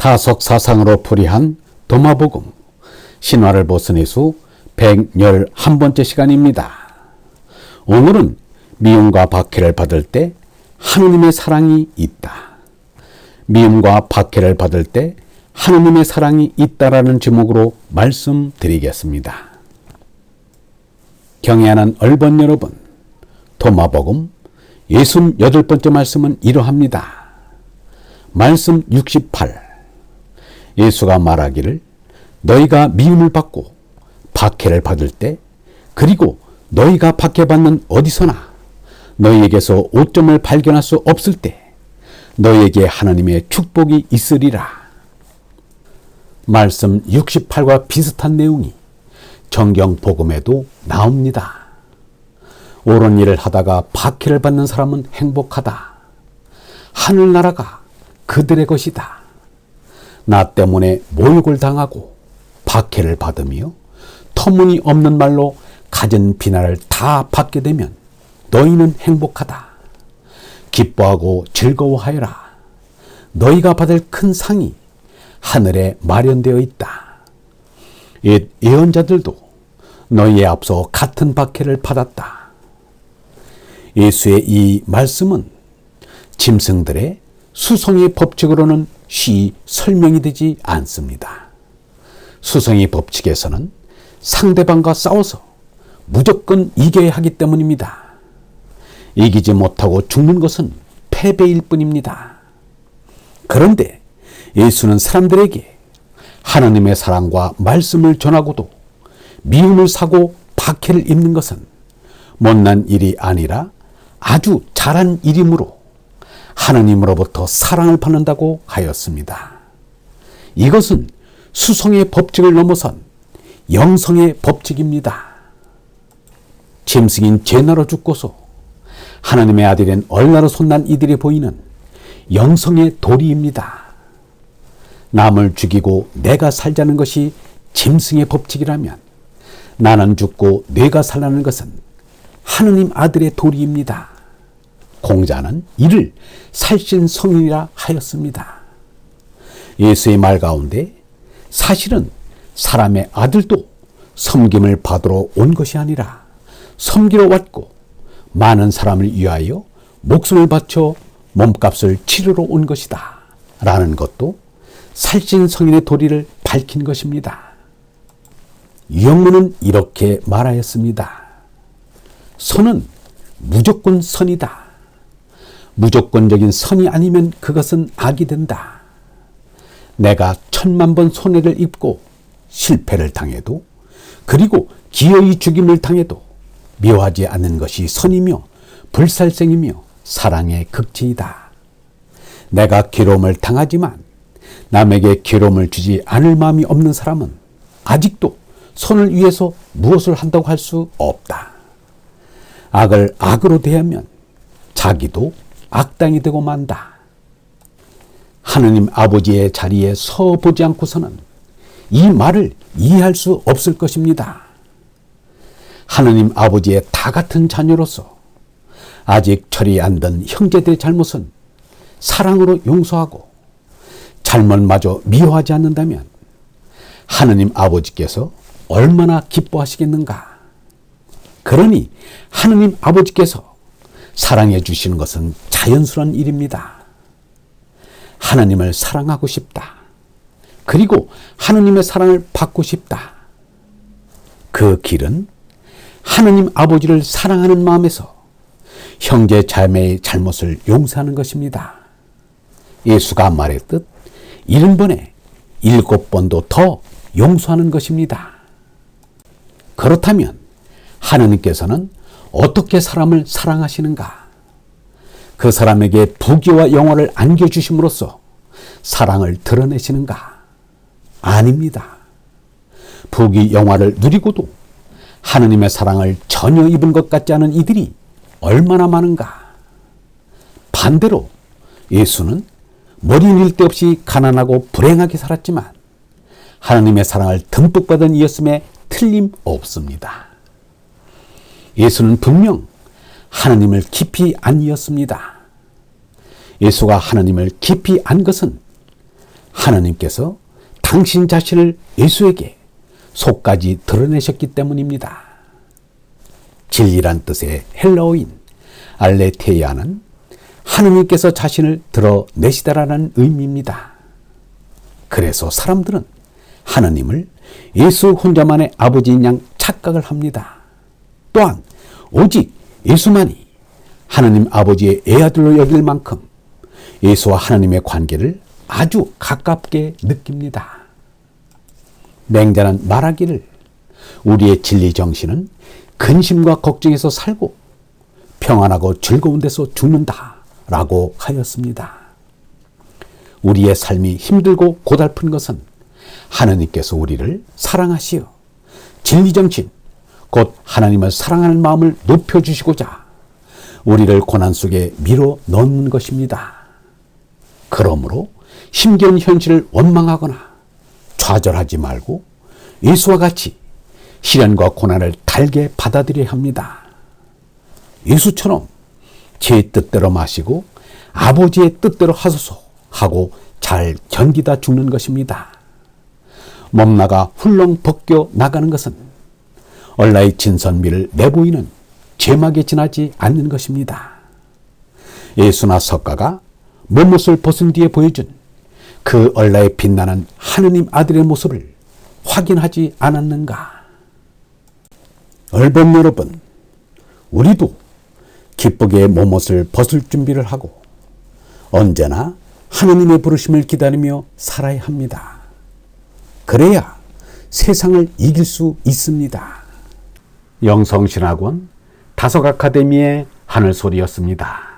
타석 사상으로 풀이한 도마복음 신화를 벗은 수 111번째 시간입니다. 오늘은 미움과 박해를 받을 때 하느님의 사랑이 있다. 미움과 박해를 받을 때 하느님의 사랑이 있다라는 제목으로 말씀드리겠습니다. 경애하는 얼번 여러분, 도마복음 68번째 말씀은 이러합니다. 말씀 68. 예수가 말하기를 너희가 미움을 받고 박해를 받을 때 그리고 너희가 박해받는 어디서나 너희에게서 오점을 발견할 수 없을 때 너희에게 하나님의 축복이 있으리라. 말씀 68과 비슷한 내용이 정경 복음에도 나옵니다. 옳은 일을 하다가 박해를 받는 사람은 행복하다. 하늘나라가 그들의 것이다. 나 때문에 모욕을 당하고 박해를 받으며 터무니없는 말로 가진 비난을 다 받게 되면 너희는 행복하다. 기뻐하고 즐거워하여라. 너희가 받을 큰 상이 하늘에 마련되어 있다. 옛 예언자들도 너희에 앞서 같은 박해를 받았다. 예수의 이 말씀은 짐승들의 수성의 법칙으로는 쉬 설명이 되지 않습니다. 수성의 법칙에서는 상대방과 싸워서 무조건 이겨야 하기 때문입니다. 이기지 못하고 죽는 것은 패배일 뿐입니다. 그런데 예수는 사람들에게 하나님의 사랑과 말씀을 전하고도 미움을 사고 박해를 입는 것은 못난 일이 아니라 아주 잘한 일이므로 하나님으로부터 사랑을 받는다고 하였습니다. 이것은 수성의 법칙을 넘어선 영성의 법칙입니다. 짐승인 제나로 죽고서 하나님의 아들인 얼나로 손난 이들이 보이는 영성의 도리입니다. 남을 죽이고 내가 살자는 것이 짐승의 법칙이라면 나는 죽고 내가 살라는 것은 하느님 아들의 도리입니다. 공자는 이를 살신성인이라 하였습니다. 예수의 말 가운데 사실은 사람의 아들도 섬김을 받으러 온 것이 아니라 섬기러 왔고 많은 사람을 위하여 목숨을 바쳐 몸값을 치르러 온 것이다. 라는 것도 살신성인의 도리를 밝힌 것입니다. 유영문은 이렇게 말하였습니다. 선은 무조건 선이다. 무조건적인 선이 아니면 그것은 악이 된다. 내가 천만 번 손해를 입고 실패를 당해도 그리고 기어이 죽임을 당해도 묘하지 않는 것이 선이며 불살생이며 사랑의 극치이다. 내가 괴로움을 당하지만 남에게 괴로움을 주지 않을 마음이 없는 사람은 아직도 선을 위해서 무엇을 한다고 할 수 없다. 악을 악으로 대하면 자기도 악당이 되고 만다. 하느님 아버지의 자리에 서 보지 않고서는 이 말을 이해할 수 없을 것입니다. 하느님 아버지의 다 같은 자녀로서 아직 처리 안된 형제들의 잘못은 사랑으로 용서하고 잘못마저 미워하지 않는다면 하느님 아버지께서 얼마나 기뻐하시겠는가. 그러니 하느님 아버지께서 사랑해 주시는 것은 자연스러운 일입니다. 하나님을 사랑하고 싶다. 그리고 하나님의 사랑을 받고 싶다. 그 길은 하나님 아버지를 사랑하는 마음에서 형제 자매의 잘못을 용서하는 것입니다. 예수가 말했듯 일흔 번에 일곱 번도 더 용서하는 것입니다. 그렇다면 하나님께서는 어떻게 사람을 사랑하시는가? 그 사람에게 부귀와 영화를 안겨주심으로써 사랑을 드러내시는가? 아닙니다. 부귀 영화를 누리고도 하느님의 사랑을 전혀 입은 것 같지 않은 이들이 얼마나 많은가? 반대로 예수는 머리 밀 데 없이 가난하고 불행하게 살았지만 하나님의 사랑을 듬뿍 받은 이었음에 틀림없습니다. 예수는 분명 하나님을 깊이 안이었습니다. 예수가 하나님을 깊이 안 것은 하나님께서 당신 자신을 예수에게 속까지 드러내셨기 때문입니다. 진리란 뜻의 헬라어인 알레테이아는 하느님께서 자신을 드러내시다라는 의미입니다. 그래서 사람들은 하나님을 예수 혼자만의 아버지인 양 착각을 합니다. 또한 오직 예수만이 하나님 아버지의 애아들로 여길 만큼 예수와 하나님의 관계를 아주 가깝게 느낍니다. 맹자는 말하기를 우리의 진리 정신은 근심과 걱정에서 살고 평안하고 즐거운 데서 죽는다 라고 하였습니다. 우리의 삶이 힘들고 고달픈 것은 하나님께서 우리를 사랑하시어 진리 정신, 곧 하나님을 사랑하는 마음을 높여주시고자 우리를 고난 속에 밀어 넣는 것입니다. 그러므로 힘겨운 현실을 원망하거나 좌절하지 말고 예수와 같이 시련과 고난을 달게 받아들여야 합니다. 예수처럼 제 뜻대로 마시고 아버지의 뜻대로 하소서 하고 잘 견디다 죽는 것입니다. 몸나가 훌렁 벗겨 나가는 것은 얼라의 진선미를 내보이는 제막에 지나지 않는 것입니다. 예수나 석가가 몸옷을 벗은 뒤에 보여준 그 얼라의 빛나는 하느님 아들의 모습을 확인하지 않았는가? 얼범 여러분, 우리도 기쁘게 몸옷을 벗을 준비를 하고 언제나 하느님의 부르심을 기다리며 살아야 합니다. 그래야 세상을 이길 수 있습니다. 영성신학원 다석 아카데미의 하늘소리였습니다.